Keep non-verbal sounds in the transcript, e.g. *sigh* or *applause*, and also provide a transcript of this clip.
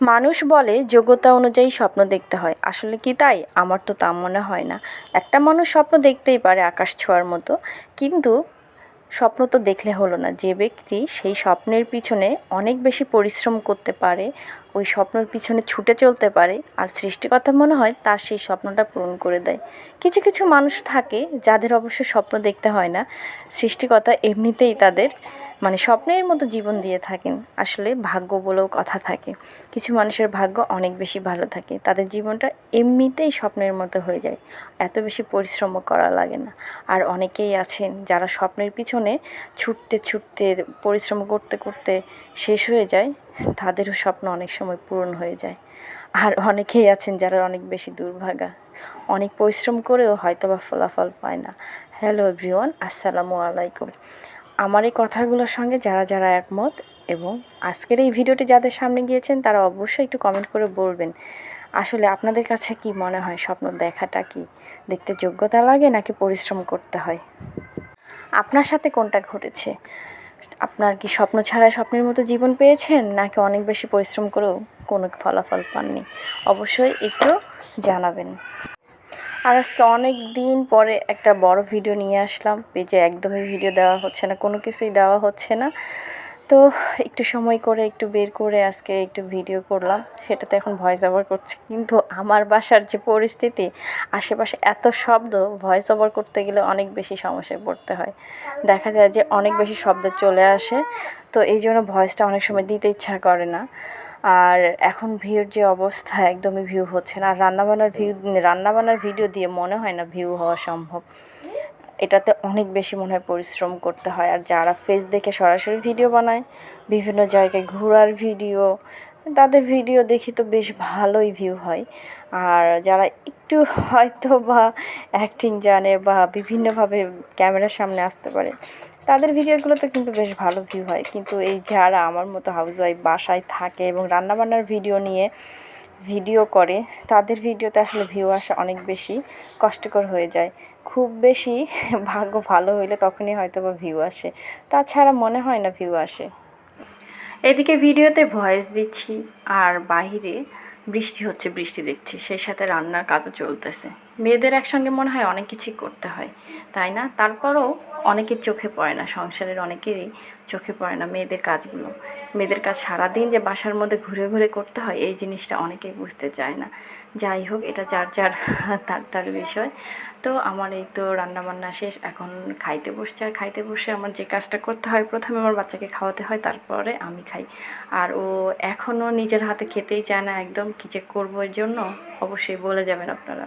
মানুষ বলে যোগ্যতা অনুযায়ী স্বপ্ন দেখতে হয়। আসলে কি তাই? আমার তো তা মনে হয় না। একটা মানুষ স্বপ্ন দেখতেই পারে আকাশ ছোঁয়ার মতো। কিন্তু স্বপ্ন তো দেখলে হলো না। যে ব্যক্তি সেই স্বপ্নের পিছনে অনেক বেশি পরিশ্রম করতে পারে, ওই স্বপ্নের পিছনে ছুটে চলতে পারে, আর সৃষ্টিকর্তা মনে হয় তার সেই স্বপ্নটা পূরণ করে দেয়। কিছু কিছু মানুষ থাকে যাদের অবশ্য স্বপ্ন দেখতে হয় না। সৃষ্টিকর্তা এমনিতেই তাদের মানে স্বপ্নের মতো জীবন দিয়ে থাকেন। আসলে ভাগ্য বলেও কথা থাকে। কিছু মানুষের ভাগ্য অনেক বেশি ভালো থাকে। তাদের জীবনটা এমনিতেই স্বপ্নের মতো হয়ে যায়। এত বেশি পরিশ্রমও করা লাগে না। আর অনেকেই আছেন যারা স্বপ্নের পিছনে ছুটতে ছুটতে, পরিশ্রম করতে করতে শেষ হয়ে যায়, তাদেরও স্বপ্ন অনেক সময় পূরণ হয়ে যায়। আর অনেকেই আছেন যারা অনেক বেশি দুর্ভাগা। অনেক পরিশ্রম করেও হয়তো বা ফলাফল পায় না। হ্যালো এভরিওয়ান, আসসালামু আলাইকুম। আমার এই কথাগুলোর সঙ্গে যারা যারা একমত এবং আজকের এই ভিডিওটি যাদের সামনে গিয়েছেন, তারা অবশ্যই একটু কমেন্ট করে বলবেন, আসলে আপনাদের কাছে কি মনে হয়? স্বপ্ন দেখাটা কি? দেখতে যোগ্যতা লাগে নাকি পরিশ্রম করতে হয়? আপনার সাথে কোনটা ঘটেছে? আপনার কি স্বপ্ন ছাড়া স্বপ্নের মতো জীবন পেয়েছেন, নাকি অনেক বেশি পরিশ্রম করেও কোনো ফলাফল পাননি? অবশ্যই একটু জানাবেন। আর আজকে অনেক দিন পরে একটা বড় ভিডিও নিয়ে আসলাম। পেজে একদমই ভিডিও দেওয়া হচ্ছে না, কোনো কিছুই দেওয়া হচ্ছে না। তো একটু সময় করে একটু বের করে আজকে একটু ভিডিও করলাম। সেটাতে এখন ভয়েস ওভার করছি। কিন্তু আমার বাসার যে পরিস্থিতি, আশেপাশে এত শব্দ ভয়েস ওভার করতে গেলে অনেক বেশি সমস্যায় পড়তে হয়। দেখা যায় যে অনেক বেশি শব্দ চলে আসে। তো এই জন্য ভয়েসটা অনেক সময় দিতে ইচ্ছা করে না। আর এখন ভিউর যে অবস্থা, একদমই ভিউ হচ্ছে না। আর রান্নাবান্নার ভিউ রান্নাবান্নার ভিডিও দিয়ে মনে হয় না ভিউ হওয়া সম্ভব। এটাতে অনেক বেশি মনে হয় পরিশ্রম করতে হয়। আর যারা ফেস দেখে সরাসরি ভিডিও বানায়, বিভিন্ন জায়গায় ঘোরার ভিডিও তাদের ভিডিও দেখি তো বেশ ভালোই ভিউ হয়। আর যারা একটু হয়তো বা অ্যাক্টিং জানে বা বিভিন্নভাবে ক্যামেরার সামনে আসতে পারে তাদের ভিডিওগুলোতে কিন্তু বেশ ভালো ভিউ হয়। কিন্তু এই যারা আমার মতো হাউস ওয়াইফ বাসায় থাকে এবং রান্নাবান্নার ভিডিও নিয়ে ভিডিও করে, তাদের ভিডিওতে আসলে ভিউ আসা অনেক বেশি কষ্টকর হয়ে যায়। খুব বেশি *laughs* ভাগ্য ভালো হইলে তখনই হয়তো বা ভিউ আসে। তাছাড়া মনে হয় না ভিউ আসে। এদিকে ভিডিওতে ভয়েস দিচ্ছি আর বাহিরে বৃষ্টি হচ্ছে, বৃষ্টি দেখছি। সেই সাথে রান্নার কাজও চলতেছে। মেয়েদের একসঙ্গে মনে হয় অনেক কিছুই করতে হয়, তাই না? তারপরও অনেকের চোখে পড়ে না, সংসারের অনেকেরই চোখে পড়ে না মেয়েদের কাজগুলো। মেয়েদের কাজ সারাদিন যে বাসার মধ্যে ঘুরে ঘুরে করতে হয়, এই জিনিসটা অনেকেই বুঝতে চায় না। যাই হোক, এটা যার যার *laughs* তার তার বিষয়। তো আমার এই তো রান্নাবান্না শেষ, এখন খাইতে বসছে। আর খাইতে বসে আমার যে কাজটা করতে হয়, প্রথমে আমার বাচ্চাকে খাওয়াতে হয়, তারপরে আমি খাই। আর ও এখনও নিজের হাতে খেতেই চায় না একদম, কী যে করব এর জন্য, অবশ্যই বলে যাবেন আপনারা।